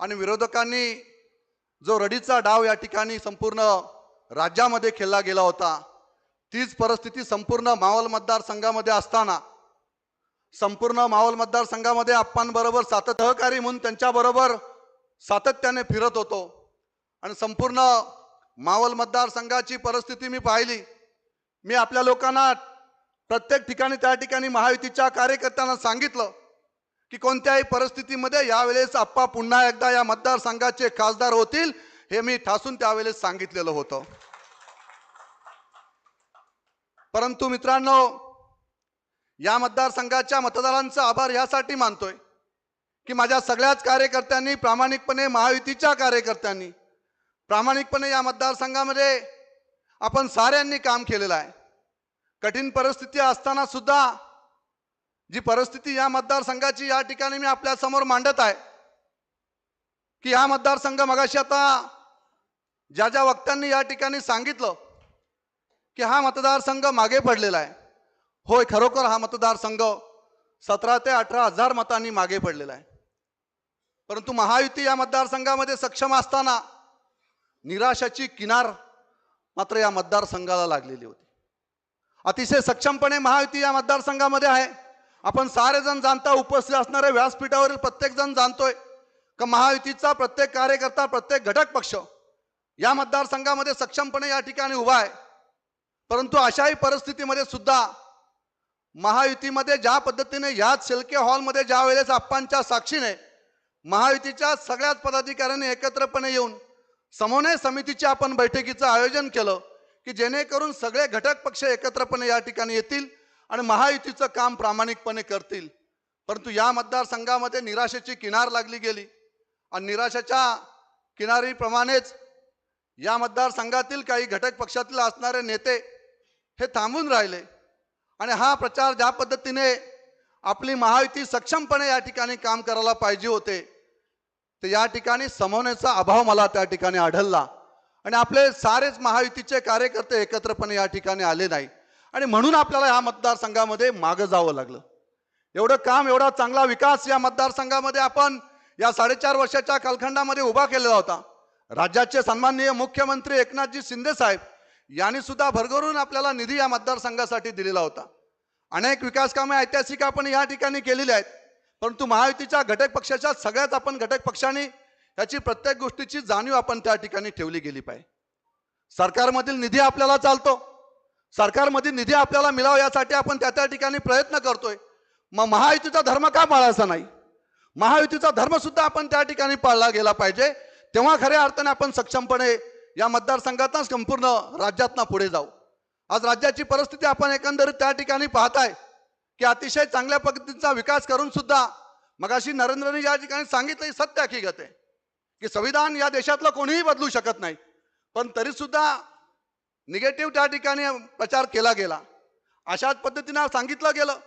आणि विरोधकांनी जो रडीचा डाव या ठिकाणी संपूर्ण राज्यामध्ये खेळला गेला होता तीच परिस्थिती संपूर्ण मावल मतदारसंघामध्ये असताना संपूर्ण मावल मतदारसंघामध्ये आप्पांबरोबर सातत्य सहकारी म्हणून त्यांच्याबरोबर सातत्याने फिरत होतो. आणि संपूर्ण मावल मतदारसंघाची परिस्थिती मी पाहिली. मी आपल्या लोकांना प्रत्येक ठिकाणी त्या ठिकाणी महायुतीच्या कार्यकर्त्यांना सांगितलं की कोणत्याही परिस्थितीमध्ये यावेळेस आप्पा पुन्हा एकदा या मतदारसंघाचे खासदार होतील हे मी ठासून त्यावेळेस सांगितलेलं होतं. परंतु मित्रांनो या मतदारसंघाच्या मतदारांचा आभार यासाठी मानतोय की माझ्या सगळ्याच कार्यकर्त्यांनी प्रामाणिकपणे महायुतीच्या कार्यकर्त्यांनी प्रामाणिकपणे या मतदारसंघामध्ये आपण साऱ्यांनी काम केलेलं आहे. कठीण परिस्थिती असताना सुद्धा जी परिस्थिती या मतदारसंघाची या ठिकाणी मी आपल्यासमोर मांडत आहे की हा मतदारसंघ मगाशी आता ज्या ज्या वक्त्यांनी या ठिकाणी सांगितलं की हा मतदारसंघ मागे पडलेला आहे होय खरोखर हा मतदारसंघ सतरा ते अठरा हजार मतांनी मागे पडलेला आहे. परंतु महायुती या मतदारसंघामध्ये सक्षम असताना निराशाची किनार मात्र या मतदारसंघाला लागलेली होती. अतिशय सक्षमपणे महायुती या मतदारसंघामध्ये आहे. आपण सारे जण जाणता उपस्थित असणाऱ्या व्यासपीठावरील प्रत्येकजण जाणतोय का महायुतीचा प्रत्येक कार्यकर्ता प्रत्येक घटक पक्ष या मतदारसंघामध्ये सक्षमपणे या ठिकाणी उभा आहे. परंतु अशाही परिस्थितीमध्ये सुद्धा महायुतीमध्ये ज्या पद्धतीने याच शेलके हॉलमध्ये ज्या वेळेस आप्पांच्या साक्षीने महायुतीच्या सगळ्याच पदाधिकाऱ्यांनी एकत्रपणे येऊन समन्वय समितीच्या आपण बैठकीचं आयोजन केलं की जेणेकरून सगळे घटक पक्ष एकत्रपणे या ठिकाणी येतील. आणि महायुतीचं काम प्रामाणिकपणे करतील. परंतु या मतदारसंघामध्ये निराशेची किनार लागली गेली. आणि निराशाच्या किनारीप्रमाणेच या मतदारसंघातील काही घटक पक्षातील असणारे नेते हे थांबून राहिले. आणि हा प्रचार ज्या पद्धतीने आपली महायुती सक्षमपणे या ठिकाणी काम करायला पाहिजे होते तर या ठिकाणी समवण्याचा अभाव मला त्या ठिकाणी आढळला. आणि आपले सारेच महायुतीचे कार्यकर्ते एकत्रपणे या ठिकाणी आले नाही आणि म्हणून आपल्याला या मतदारसंघामध्ये मागं जावं लागलं. एवढं काम एवढा चांगला विकास या मतदारसंघामध्ये आपण या साडेचार वर्षाच्या कालखंडामध्ये उभा केलेला होता. राज्याचे सन्माननीय मुख्यमंत्री एकनाथजी शिंदे साहेब यांनी सुद्धा भरभरून आपल्याला निधी या मतदारसंघासाठी दिलेला होता. अनेक विकास कामे ऐतिहासिक आपण या ठिकाणी केलेली आहेत परंतु महायुतीच्या घटक पक्षाच्या सगळ्याच आपण घटक पक्षांनी याची प्रत्येक गोष्टीची जाणीव आपण त्या ठिकाणी ठेवली गेली पाहिजे. सरकारमधील निधी आपल्याला चालतो. सरकारमधील निधी आपल्याला मिळावा यासाठी आपण त्या त्या ठिकाणी प्रयत्न करतोय. मग महायुतीचा धर्म का पाळायचा नाही? महायुतीचा धर्म सुद्धा आपण त्या ठिकाणी पाळला गेला पाहिजे. तेव्हा खऱ्या अर्थाने आपण सक्षमपणे या मतदारसंघातनं संपूर्ण राज्यातनं पुढे जाऊ. आज राज्याची परिस्थिती आपण एकंदरीत त्या ठिकाणी पाहताय की अतिशय चांगल्या पद्धतीचा विकास करून सुद्धा मगाशी नरेंद्रने या ठिकाणी सांगितलं सत्य हकीकत आहे. की संविधान या देशातलं कोणीही बदलू शकत नाही. पण तरी सुद्धा निगेटिव्ह त्या ठिकाणी प्रचार केला गेला. अशाच पद्धतीनं सांगितलं गेलं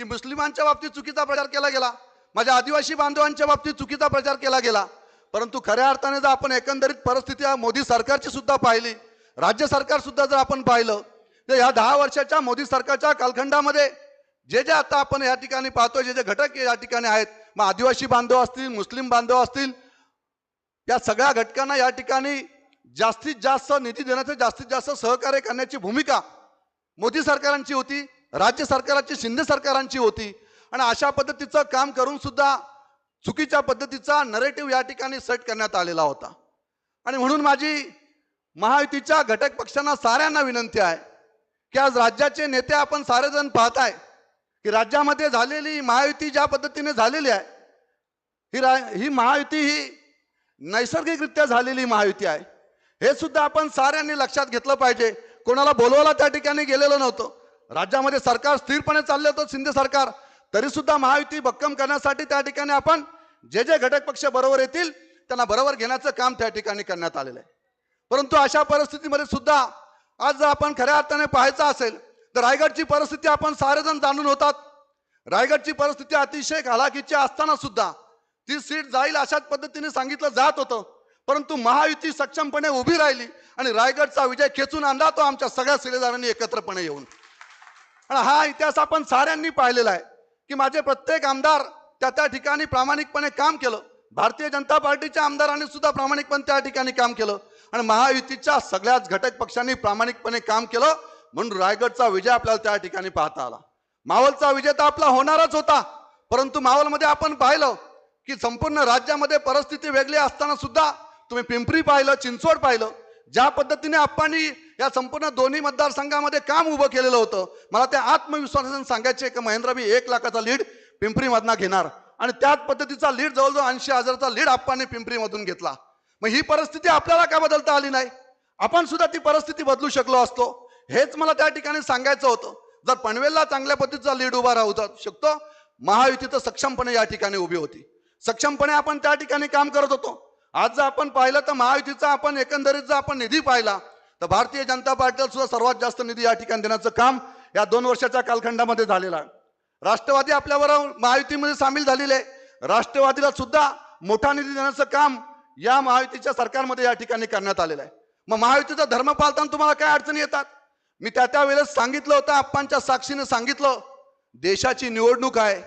की मुस्लिमांच्या बाबतीत चुकीचा प्रचार केला गेला. माझ्या आदिवासी बांधवांच्या बाबतीत चुकीचा प्रचार केला गेला. परंतु खऱ्या अर्थाने जर आपण एकंदरीत परिस्थिती मोदी सरकारची सुद्धा पाहिली राज्य सरकार सुद्धा जर आपण पाहिलं तर ह्या दहा वर्षाच्या मोदी सरकारच्या कालखंडामध्ये जे जे आता आपण या ठिकाणी पाहतोय जे जे घटक या ठिकाणी आहेत मग आदिवासी बांधव असतील मुस्लिम बांधव असतील या सगळ्या घटकांना या ठिकाणी जास्तीत जास्त निधी देण्याचं जास्तीत जास्त सहकार्य करण्याची भूमिका मोदी सरकारांची होती राज्य सरकारांची शिंदे सरकारांची होती. आणि अशा पद्धतीचं काम करून सुद्धा चुकीच्या पद्धतीचा नरेटिव्ह या ठिकाणी सेट करण्यात आलेला होता. आणि म्हणून माझी महायुतीच्या घटक पक्षांना साऱ्यांना विनंती आहे की आज राज्याचे नेते आपण सारेजण पाहताय की राज्यामध्ये झालेली महायुती ज्या पद्धतीने झालेली आहे ही रा ही महायुती ही नैसर्गिकरित्या झालेली महायुती आहे. हे सुद्धा आपण साऱ्यांनी लक्षात घेतलं पाहिजे. कोणाला बोलवायला त्या ठिकाणी गेलेलं नव्हतं. राज्यामध्ये सरकार स्थिरपणे चाललं होतं शिंदे सरकार. तरी सुद्धा महायुती भक्कम करण्यासाठी त्या ठिकाणी आपण जे जे घटक पक्ष बरोबर येतील त्यांना बरोबर घेण्याचं काम त्या ठिकाणी करण्यात आलेलं आहे. परंतु अशा परिस्थितीमध्ये सुद्धा आज जर आपण खऱ्या अर्थाने पाहायचं असेल तर रायगडची परिस्थिती आपण सारेजण जाणून होतात. रायगडची परिस्थिती अतिशय हलाखीची असताना सुद्धा ती सीट जाईल अशाच पद्धतीने सांगितलं जात होतं. परंतु महायुती सक्षमपणे उभी राहिली आणि रायगडचा विजय खेचून आणला तो आमच्या सगळ्या शिलेदारांनी एकत्रपणे येऊन. आणि हा इतिहास आपण साऱ्यांनी पाहिलेला आहे की माझे प्रत्येक आमदार त्या त्या ठिकाणी प्रामाणिकपणे काम केलं. भारतीय जनता पार्टीच्या आमदारांनी सुद्धा प्रामाणिकपणे त्या ठिकाणी काम केलं. आणि महायुतीच्या सगळ्याच घटक पक्षांनी प्रामाणिकपणे काम केलं म्हणून रायगडचा विजय आपल्याला त्या ठिकाणी पाहता आला. मावलचा विजय तर आपला होणारच होता. परंतु मावलमध्ये आपण पाहिलं की संपूर्ण राज्यामध्ये परिस्थिती वेगळी असताना सुद्धा तुम्ही पिंपरी पाहिलं चिंचवड पाहिलं ज्या पद्धतीने आप्पांनी या संपूर्ण दोन्ही मतदारसंघामध्ये काम उभं केलेलं होतं मला त्या आत्मविश्वासाने सांगायचे की महेंद्र मी एक लाखाचा लीड पिंपरीमधना घेणार. आणि त्याच पद्धतीचा लीड जवळजवळ ऐंशी हजाराचा लीड आप्पांनी पिंपरीमधून घेतला. मग ही परिस्थिती आपल्याला का बदलता आली नाही? आपण सुद्धा ती परिस्थिती बदलू शकलो असतो. हेच मला त्या ठिकाणी सांगायचं होतं. जर पनवेलला चांगल्या पद्धतीचा लीड उभा राहू शकतो महायुती तर सक्षमपणे या ठिकाणी उभी होती. सक्षमपणे आपण त्या ठिकाणी काम करत होतो. आज जर आपण पाहिलं तर महायुतीचा आपण एकंदरीत जर आपण निधी पाहिला तर भारतीय जनता पार्टीला सुद्धा सर्वात जास्त निधी या ठिकाणी देण्याचं काम या दोन वर्षाच्या कालखंडामध्ये झालेलं आहे. राष्ट्रवादी आपल्याबरोबर महायुतीमध्ये सामील झालेले आहे. राष्ट्रवादीला सुद्धा मोठा निधी देण्याचं काम या महायुतीच्या सरकारमध्ये या ठिकाणी करण्यात आलेलं आहे. मग महायुतीचा धर्म पाळताना तुम्हाला काय अडचणी येतात? मी त्या त्या वेळेस सांगितलं होतं आप्पांच्या साक्षीने सांगितलं देशाची निवडणूक आहे.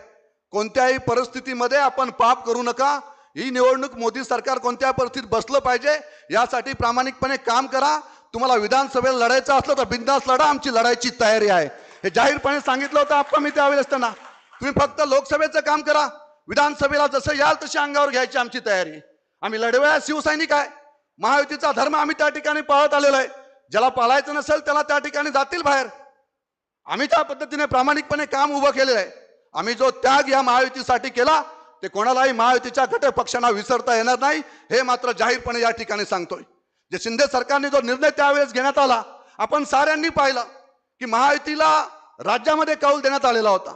कोणत्याही परिस्थितीमध्ये आपण पाप करू नका ही निवडणूक मोदी सरकार कोणत्या परिस्थितीत बसलं पाहिजे यासाठी प्रामाणिकपणे काम करा. तुम्हाला विधानसभेला लढायचं असलं तर बिंदास लढा. आमची लढायची तयारी आहे. हे जाहीरपणे सांगितलं होतं आपण मी त्यावेळेस त्यांना. तुम्ही फक्त लोकसभेचं काम करा. विधानसभेला जसं याल तशी अंगावर घ्यायची आमची तयारी. आम्ही लढवया शिवसैनिक आहे. महायुतीचा धर्म आम्ही त्या ठिकाणी पाळत आलेलो आहे. ज्याला पाळायचं नसेल त्याला त्या ठिकाणी जातील बाहेर. आम्ही त्या पद्धतीने प्रामाणिकपणे काम उभं केलेलं आहे. आम्ही जो त्याग या महायुतीसाठी केला ते कोणालाही महायुतीच्या घटक पक्षांना विसरता येणार नाही हे मात्र जाहीरपणे या ठिकाणी सांगतोय. जे शिंदे सरकारने जो निर्णय त्यावेळेस घेण्यात आला आपण साऱ्यांनी पाहिलं की महायुतीला राज्यामध्ये कौल देण्यात आलेला होता.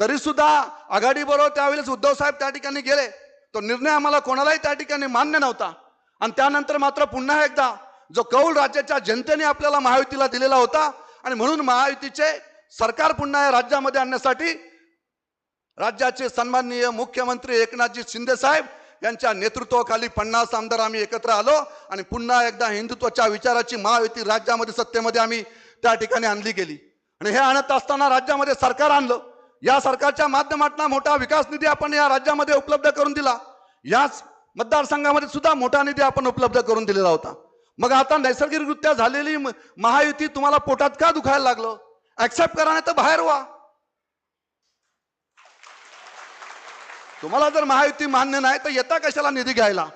तरी सुद्धा आघाडीबरोबर त्यावेळेस उद्धव साहेब त्या ठिकाणी गेले. तो निर्णय आम्हाला कोणालाही त्या ठिकाणी मान्य नव्हता. आणि त्यानंतर मात्र पुन्हा एकदा जो कौल राज्याच्या जनतेने आपल्याला महायुतीला दिलेला होता आणि म्हणून महायुतीचे सरकार पुन्हा या राज्यामध्ये आणण्यासाठी राज्याचे सन्माननीय मुख्यमंत्री एकनाथजी शिंदे साहेब यांच्या नेतृत्वाखाली पन्नास आमदार आम्ही एकत्र आलो आणि पुन्हा एकदा हिंदुत्वाच्या विचाराची महायुती राज्यामध्ये सत्तेमध्ये आम्ही त्या ठिकाणी आणली गेली. आणि हे आणत असताना राज्यामध्ये सरकार आणलं. या सरकारच्या माध्यमातून मोठा विकास निधी आपण या राज्यामध्ये उपलब्ध करून दिला. याच मतदारसंघामध्ये सुद्धा मोठा निधी आपण उपलब्ध करून दिलेला होता. मग आता नैसर्गिकरित्या झालेली महायुती तुम्हाला पोटात का दुखायला लागलं? ऍक्सेप्ट करा नाही तर बाहेर व्हा. तुम्हाला जर महायुती मान्य नाही तर येता कशाला निधी घ्यायला?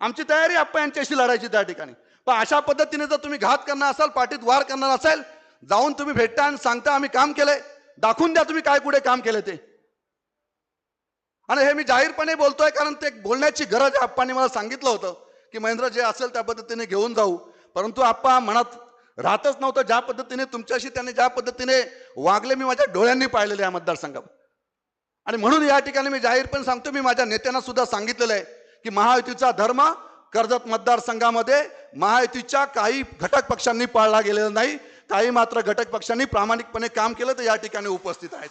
आमची तयारी आपण यांच्याशी लढायची त्या ठिकाणी. पण अशा पद्धतीने जर तुम्ही घात करणार असाल पाठीत वार करणार असेल जाऊन तुम्ही भेटता आणि सांगता आम्ही काम केलंय. दाखवून द्या तुम्ही काय कुठे काम केले ते. आणि हे मी जाहीरपणे बोलतोय कारण ते बोलण्याची गरज आहे आप्पांनी मला सांगितलं होतं की महेंद्र जे असेल त्या पद्धतीने घेऊन जाऊ. परंतु आप्पा मनात राहतच नव्हतं ज्या पद्धतीने तुमच्याशी त्यांनी ज्या पद्धतीने वागले मी माझ्या डोळ्यांनी पाहिलेले या मतदारसंघात. आणि म्हणून या ठिकाणी मी जाहीरपणे सांगतो मी माझ्या नेत्यांना सुद्धा सांगितलेलं आहे की महायुतीचा धर्म कर्जत मतदारसंघामध्ये महायुतीच्या काही घटक पक्षांनी पाळला गेलेला नाही. काही मात्र घटक पक्षांनी प्रामाणिकपणे काम केलं तर या ठिकाणी उपस्थित आहेत.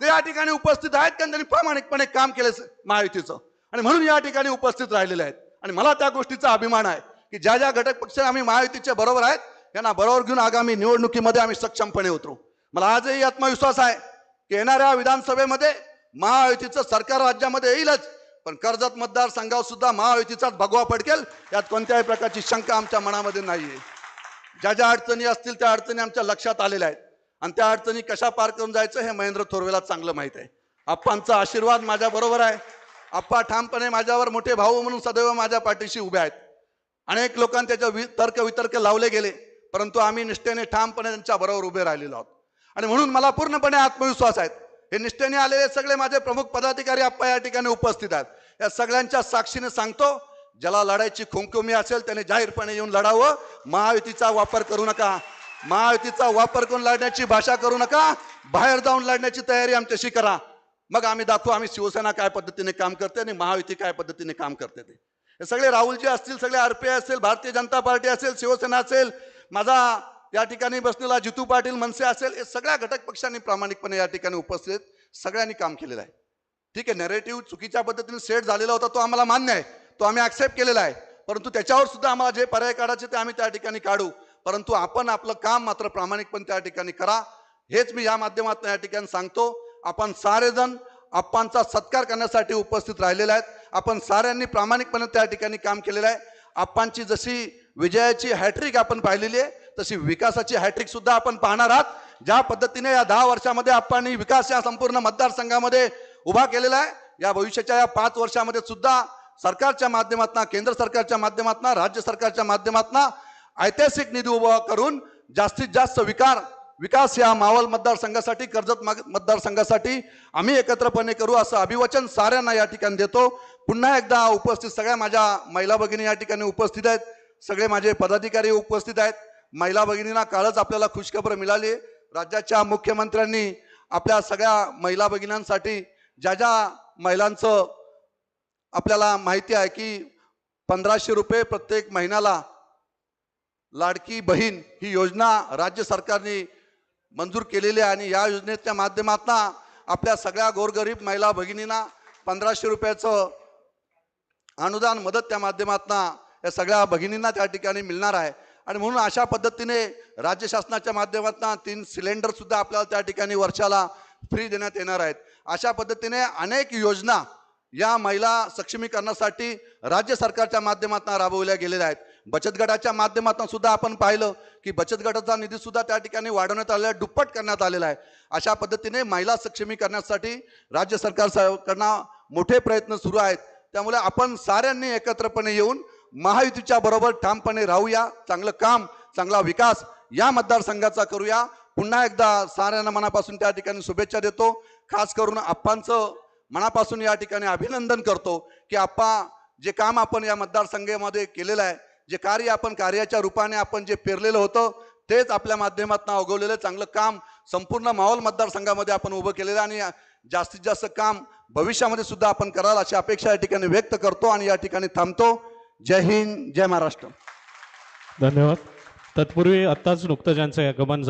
ते या ठिकाणी उपस्थित आहेत कारण त्यांनी प्रामाणिकपणे काम केलं महायुतीचं. आणि म्हणून या ठिकाणी उपस्थित राहिलेले आहेत. आणि मला त्या गोष्टीचा अभिमान आहे की ज्या ज्या घटक पक्ष आम्ही महायुतीच्या बरोबर आहेत त्यांना बरोबर घेऊन आगामी निवडणुकीमध्ये आम्ही सक्षमपणे उतरू. मला आजही आत्मविश्वास आहे येणाऱ्या विधानसभेमध्ये महायुतीचं सरकार राज्यामध्ये येईलच. पण कर्जत मतदारसंघावर सुद्धा महायुतीचाच भगवा पडकेल यात कोणत्याही प्रकारची शंका आमच्या मनामध्ये नाहीये. ज्या ज्या अडचणी असतील त्या अडचणी आमच्या लक्षात आलेल्या आहेत. आणि त्या अडचणी कशा पार करून जायचं हे महेंद्र थोरवेला चांगलं माहीत आहे. आप्पांचा आशीर्वाद माझ्याबरोबर आहे. आप्पा ठामपणे माझ्यावर मोठे भाऊ म्हणून सदैव माझ्या पाठीशी उभे आहेत. अनेक लोकांनी त्याच्या वि- तर्क वितर्क लावले गेले परंतु आम्ही निष्ठेने ठामपणे त्यांच्या बरोबर उभे राहिलेलो आहोत. आणि म्हणून मला पूर्णपणे आत्मविश्वास आहेत. हे निष्ठेने आलेले सगळे माझे प्रमुख पदाधिकारी आप्पा या ठिकाणी उपस्थित आहेत. या सगळ्यांच्या साक्षीने सांगतो ज्याला लढायची खुमखुमी असेल त्याने जाहीरपणे येऊन लढावं. महायुतीचा वापर करू नका. महायुतीचा वापर करून लढण्याची भाषा करू नका. बाहेर जाऊन लढण्याची तयारी आमच्याशी करा. मग आम्ही दाखवू आम्ही शिवसेना काय पद्धतीने काम करते आणि महायुती काय पद्धतीने काम करते ते. हे सगळे राहुलजी असतील सगळे आरपीआय असेल भारतीय जनता पार्टी असेल शिवसेना असेल माझा या ठिकाणी बसलेला जितू पाटील मनसे असेल हे सगळ्या घटक पक्षांनी प्रामाणिकपणे या ठिकाणी उपस्थित सगळ्यांनी काम केलेलं आहे. ठीक आहे नेरेटिव्ह चुकीच्या पद्धतीने सेट झालेला होता तो आम्हाला मान्य आहे. तो आम्ही ऍक्सेप्ट केलेला आहे. परंतु त्याच्यावर सुद्धा आम्हाला जे पर्याय काढायचे ते आम्ही त्या ठिकाणी काढू. परंतु आपण आपलं काम मात्र प्रामाणिकपणे त्या ठिकाणी करा. हेच मी या माध्यमातून या ठिकाणी सांगतो. आपण सारेजण आप्पांचा सत्कार करण्यासाठी उपस्थित राहिलेले आहेत. आपण साऱ्यांनी प्रामाणिकपणे त्या ठिकाणी काम केलेलं आहे. आप्पांची जशी विजयाची हॅट्रिक आपण पाहिलेली आहे तशी विकासाची हॅट्रिक सुद्धा आपण पाहणार आहात. ज्या पद्धतीने या दहा वर्षामध्ये आपण विकास या संपूर्ण मतदारसंघामध्ये उभा केलेला आहे. या भविष्याच्या या पाच वर्षामध्ये सुद्धा सरकारच्या माध्यमातून केंद्र सरकारच्या माध्यमातून राज्य सरकारच्या माध्यमातून ऐतिहासिक निधी उभा करून जास्तीत जास्त विकार विकास या मावल मतदारसंघासाठी कर्जत माग- मतदारसंघासाठी आम्ही एकत्रपणे करू असं अभिवचन साऱ्यांना या ठिकाणी देतो. पुन्हा एकदा उपस्थित सगळ्या माझ्या महिला भगिनी या ठिकाणी उपस्थित आहेत. सगळे माझे पदाधिकारी उपस्थित आहेत. महिला भगिनींना कालच आपल्याला खुशखबर मिळाली. राज्याच्या मुख्यमंत्र्यांनी आपल्या सगळ्या महिला भगिनींसाठी ज्या ज्या महिलांचं आपल्याला माहिती आहे की पंधराशे रुपये प्रत्येक महिन्याला लाडकी बहीण ही योजना राज्य सरकारने मंजूर केलेली आहे आणि या योजनेच्या माध्यमातून आपल्या सगळ्या गोरगरीब महिला भगिनींना पंधराशे रुपयाचं अनुदान मदत त्या माध्यमातून या सगळ्या भगिनींना त्या ठिकाणी मिळणार आहे. आणि म्हणून अशा पद्धतीने राज्य शासनाच्या माध्यमातून तीन सिलेंडरसुद्धा आपल्याला त्या ठिकाणी वर्षाला फ्री देण्यात येणार आहेत. अशा पद्धतीने अनेक योजना या महिला सक्षमीकरणासाठी राज्य सरकारच्या माध्यमातून राबवल्या गेलेल्या आहेत. बचत गटाच्या माध्यमातून सुद्धा आपण पाहिलं की बचत गटाचा निधी सुद्धा त्या ठिकाणी वाढवण्यात आलेला आहे दुप्पट करण्यात आलेला आहे. अशा पद्धतीने महिला सक्षमीकरणासाठी राज्य सरकारकडनं मोठे प्रयत्न सुरू आहेत. त्यामुळे आपण साऱ्यांनी एकत्रपणे येऊन महायुतीच्या बरोबर ठामपणे राहूया. चांगलं काम चांगला विकास या मतदारसंघाचा करूया. पुन्हा एकदा साऱ्यांना मनापासून त्या ठिकाणी शुभेच्छा देतो. खास करून आप्पांचं मनापासून या ठिकाणी अभिनंदन करतो की आप्पा जे काम आपण या मतदारसंघामध्ये केलेलं आहे जे कार्य आपण कार्याच्या रूपाने आपण जे पेरलेलं होतं तेच आपल्या माध्यमातून उगवलेलं चांगलं काम संपूर्ण माहोल मतदारसंघामध्ये आपण उभं केलेलं आणि जास्तीत जास्त काम भविष्यामध्ये सुद्धा आपण कराल अशी अपेक्षा या ठिकाणी व्यक्त करतो आणि या ठिकाणी थांबतो. जय हिंद जय महाराष्ट्र. धन्यवाद. तत्पूर्वी आत्ताच नुकतं ज्यांचं आगमन झालं.